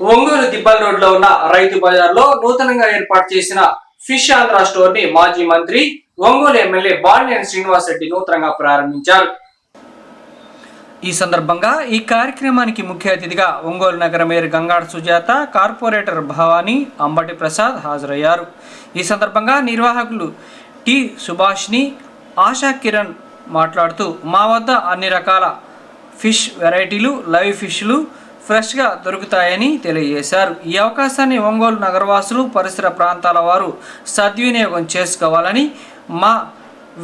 ఒంగోలు దిబ్బల్ రోడ్లో ఉన్న రైతు బజార్లో నూతనంగా ఏర్పాటు చేసిన ఫిష్ ఆంధ్ర స్టోర్ని మాజీ మంత్రి ఒంగోలు ఎమ్మెల్యే బాలినేని శ్రీనివాస్ రెడ్డి నూతనంగా ప్రారంభించారు. ఈ సందర్భంగా ఈ కార్యక్రమానికి ముఖ్య అతిథిగా ఒంగోలు నగర మేయర్ గంగాడ సుజాత కార్పొరేటర్ భవానీ అంబటి ప్రసాద్ హాజరయ్యారు. ఈ సందర్భంగా నిర్వాహకులు టి సుభాష్ని ఆశా కిరణ్ మాట్లాడుతూ మా వద్ద అన్ని రకాల ఫిష్ వెరైటీలు లైవ్ ఫిష్లు ఫ్రెష్గా దొరుకుతాయని తెలియజేశారు. ఈ అవకాశాన్ని ఒంగోలు నగరవాసులు పరిసర ప్రాంతాల వారు సద్వినియోగం చేసుకోవాలని మా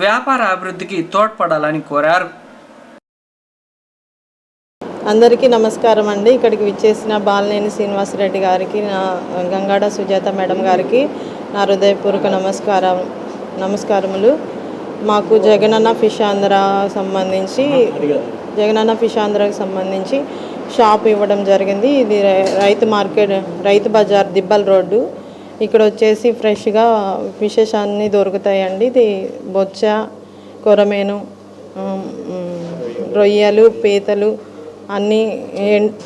వ్యాపార అభివృద్ధికి తోడ్పడాలని కోరారు. అందరికీ నమస్కారం అండి. ఇక్కడికి విచ్చేసిన బాలినేని శ్రీనివాసరెడ్డి గారికి నా గంగాడ సుజాత మేడం గారికి నా హృదయపూర్వక నమస్కారం నమస్కారములు. మాకు జగనన్న ఫిష్ ఆంధ్ర సంబంధించి జగనన్న ఫిష్ సంబంధించి షాప్ ఇవ్వడం జరిగింది. ఇది రై- రైతు మార్కెట్ రైతు బజార్ దిబ్బల్ రోడ్డు. ఇక్కడ వచ్చేసి ఫ్రెష్గా ఫిషెస్ అన్నీ దొరుకుతాయండి. ఇది బొచ్చ కొరమేను రొయ్యలు పీతలు అన్నీ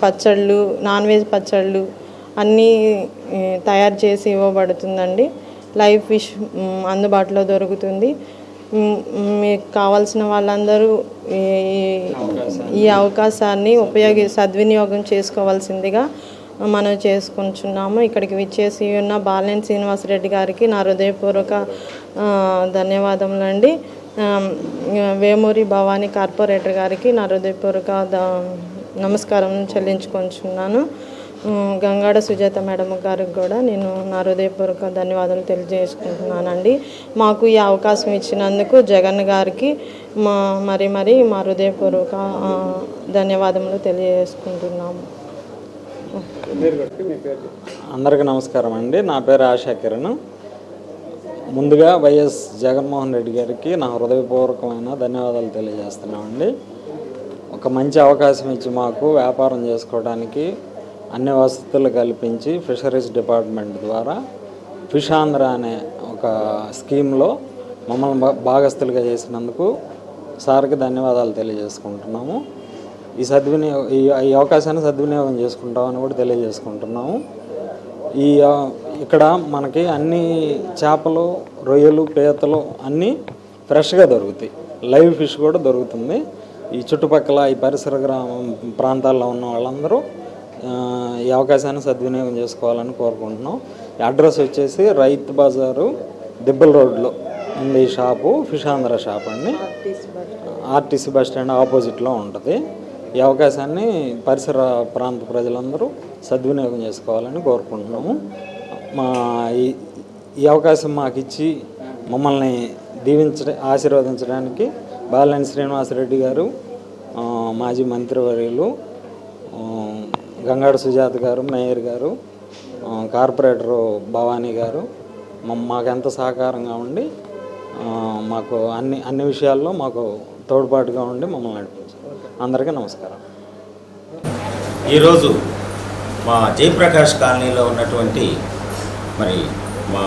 పచ్చళ్ళు నాన్ వెజ్ పచ్చళ్ళు అన్నీ తయారు చేసి ఇవ్వబడుతుందండి. లైవ్ ఫిష్ అందుబాటులో దొరుకుతుంది. మీకు కావాల్సిన వాళ్ళందరూ ఈ- అవకాశాన్ని ఉపయోగి సద్వినియోగం చేసుకోవాల్సిందిగా మనం చేసుకుంటున్నాము. ఇక్కడికి విచ్చేసి ఉన్న బాలినేని శ్రీనివాసరెడ్డి గారికి నా హృదయపూర్వక ధన్యవాదములండి. వేమూరి భవానీ కార్పొరేటర్ గారికి నా హృదయపూర్వక నమస్కారం చెల్లించుకుంటున్నాను గంగాడ సుజాత మేడం గారికి కూడా నేను నా హృదయపూర్వక ధన్యవాదాలు తెలియజేసుకుంటున్నానండి. మాకు ఈ అవకాశం ఇచ్చినందుకు జగన్ గారికి మా మరి మరి మా హృదయపూర్వక ధన్యవాదములు తెలియజేసుకుంటున్నాము. అందరికీ నమస్కారం అండి. నా పేరు ఆశా కిరణ్. ముందుగా వైఎస్ జగన్మోహన్ రెడ్డి గారికి నా హృదయపూర్వకమైన ధన్యవాదాలు తెలియజేస్తున్నామండి. ఒక మంచి అవకాశం ఇచ్చి మాకు వ్యాపారం చేసుకోవడానికి అన్ని వసతులు కల్పించి ఫిషరీస్ డిపార్ట్మెంట్ ద్వారా ఫిష్ ఆంధ్ర అనే ఒక స్కీమ్లో మమ్మల్ని భా- భాగస్థులుగా చేసినందుకు సార్కి ధన్యవాదాలు తెలియజేసుకుంటున్నాము. ఈ సద్వినియోగ ఈ ఈ అవకాశాన్ని సద్వినియోగం చేసుకుంటామని కూడా తెలియజేసుకుంటున్నాము. ఈ ఇక్కడ మనకి అన్ని చేపలు రొయ్యలు పీతలు అన్నీ ఫ్రెష్గా దొరుకుతాయి. లైవ్ ఫిష్ కూడా దొరుకుతుంది. ఈ చుట్టుపక్కల ఈ పరిసర గ్రామం ప్రాంతాల్లో ఉన్న వాళ్ళందరూ ఈ అవకాశాన్ని సద్వినియోగం చేసుకోవాలని కోరుకుంటున్నాం. అడ్రస్ వచ్చేసి రైతు బజారు దిబ్బల రోడ్లో ఉంది ఈ షాపు ఫిషాంధ్ర షాప్ అండి. ఆర్టీసీ బస్ స్టాండ్ ఆపోజిట్లో ఉంటుంది. ఈ అవకాశాన్ని పరిసర ప్రాంత ప్రజలందరూ సద్వినియోగం చేసుకోవాలని కోరుకుంటున్నాము. మా ఈ ఈ అవకాశం మాకు ఇచ్చి మమ్మల్ని దీవించ ఆశీర్వదించడానికి బాలినేని శ్రీనివాసరెడ్డి గారు మాజీ మంత్రివర్యులు గంగాడు సుజాత గారు మేయర్ గారు కార్పొరేటరు భవానీ గారు మాకెంత మాకు ఎంత సహకారంగా ఉండి మాకు అన్ని అన్ని విషయాల్లో మాకు తోడ్పాటుగా ఉండి మమ్మల్ని నడిపించారు. అందరికీ నమస్కారం. ఈరోజు మా జయప్రకాష్ కాలనీలో ఉన్నటువంటి మరి మా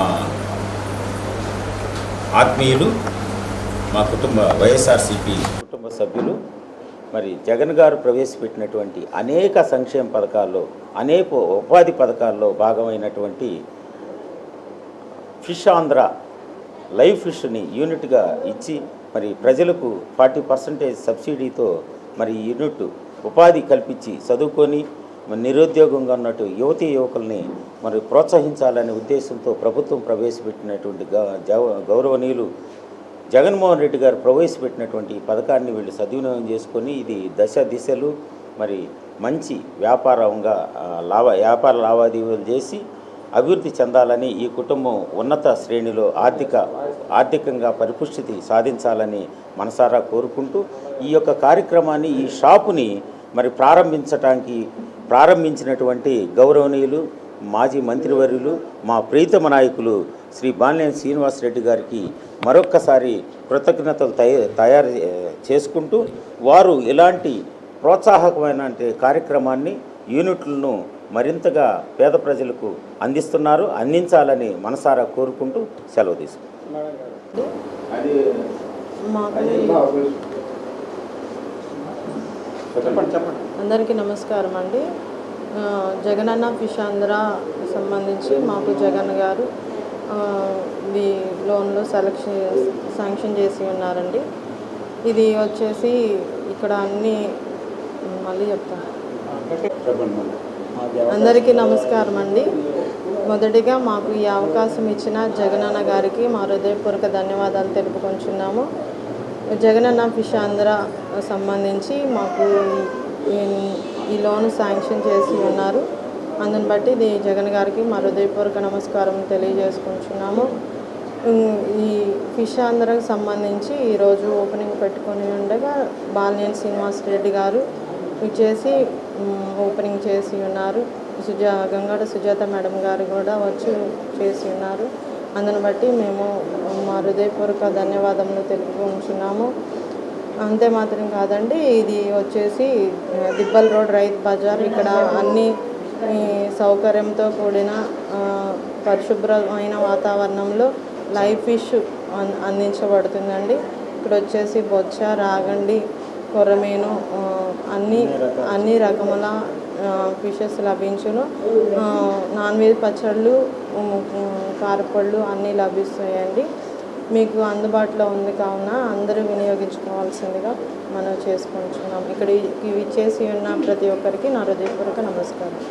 ఆత్మీయులు మా కుటుంబ వైఎస్ఆర్సిపి కుటుంబ సభ్యులు మరి జగన్ గారు ప్రవేశపెట్టినటువంటి అనేక సంక్షేమ పథకాల్లో అనేక ఉపాధి పథకాల్లో భాగమైనటువంటి ఫిష్ ఆంధ్ర లైవ్ ఫిష్ని యూనిట్గా ఇచ్చి మరి ప్రజలకు ఫార్టీ పర్సెంటేజ్ సబ్సిడీతో మరి యూనిట్ ఉపాధి కల్పించి చదువుకొని మరి నిరుద్యోగంగా ఉన్నట్టు యువతీ యువకుల్ని మరి ప్రోత్సహించాలనే ఉద్దేశంతో ప్రభుత్వం ప్రవేశపెట్టినటువంటి జవ- గౌరవనీయులు జగన్మోహన్ రెడ్డి గారు ప్రవేశపెట్టినటువంటి ఈ పథకాన్ని వీళ్ళు సద్వినియోగం చేసుకొని ఇది దశ దిశలు మరి మంచి వ్యాపారంగా లాభ వ్యాపార లావాదేవీలు చేసి అభివృద్ధి చెందాలని ఈ కుటుంబం ఉన్నత శ్రేణిలో ఆర్థిక ఆర్థికంగా పరిపుష్టి సాధించాలని మనసారా కోరుకుంటూ ఈ యొక్క కార్యక్రమాన్ని ఈ షాపుని మరి ప్రారంభించటానికి ప్రారంభించినటువంటి గౌరవనీయులు మాజీ మంత్రివర్యులు మా ప్రీతమ నాయకులు శ్రీ బాలినేని శ్రీనివాసరెడ్డి గారికి మరొక్కసారి కృతజ్ఞతలు తయ తయారు చేసుకుంటూ వారు ఇలాంటి ప్రోత్సాహకమైన కార్యక్రమాన్ని యూనిట్లను మరింతగా పేద ప్రజలకు అందిస్తున్నారు అందించాలని మనసారా కోరుకుంటూ సెలవు తీసుకుంటాం మాకు అందరికీ నమస్కారం అండి జగనన్న ఫిష్ ఆంధ్ర సంబంధించి మాకు జగన్ గారు ఈ లోన్లో సెలక్షన్ శాంక్షన్ చేసి ఉన్నారండి. ఇది వచ్చేసి ఇక్కడ అన్ని మళ్ళీ చెప్తాను అందరికీ నమస్కారం అండి. మొదటిగా మాకు ఈ అవకాశం ఇచ్చిన జగనన్న గారికి మా హృదయపూర్వక ధన్యవాదాలు తెలుపుకొంచున్నాము. జగనన్న ఫిష్ ఆంధ్ర సంబంధించి మాకు ఈ- లోన్ శాంక్షన్ చేసి ఉన్నారు. అందుని బట్టి ఇది జగన్ గారికి మా హృదయపూర్వక నమస్కారం తెలియజేసుకుంటున్నాము. ఈ ఫిష్ ఆంధ్రకు సంబంధించి ఈరోజు ఓపెనింగ్ పెట్టుకొని ఉండగా బాలినేని శ్రీనివాస్ రెడ్డి గారు ఇచ్చేసి ఓపెనింగ్ చేసి ఉన్నారు. సుజా గంగాడ సుజాత మేడం గారు కూడా వచ్చి చేసి ఉన్నారు. అందుని బట్టి మేము మా హృదయపూర్వక ధన్యవాదములు తెలుపుకుంటున్నాము. అంతే మాత్రం కాదండి. ఇది వచ్చేసి దిబ్బల్ రోడ్ రైతు బజార్. ఇక్కడ అన్ని సౌకర్యంతో కూడిన పరిశుభ్రమైన వాతావరణంలో లైవ్ ఫిష్ అన్- అందించబడుతుందండి. ఇక్కడ వచ్చేసి బొచ్చ రాగండి కొర్రమీను ఆ, అన్ని అన్ని రకముల ఫిషెస్ లభించును. నాన్ వెజ్ పచ్చళ్ళు కారపళ్ళు అన్నీ లభిస్తాయండి. మీకు అందుబాటులో ఉంది కావున అందరూ వినియోగించుకోవాల్సిందిగా మనం చేసుకుంటున్నాం. ఇక్కడ ఇవి చేసి ఉన్న ప్రతి ఒక్కరికి నా హృదయపూర్వక నమస్కారం.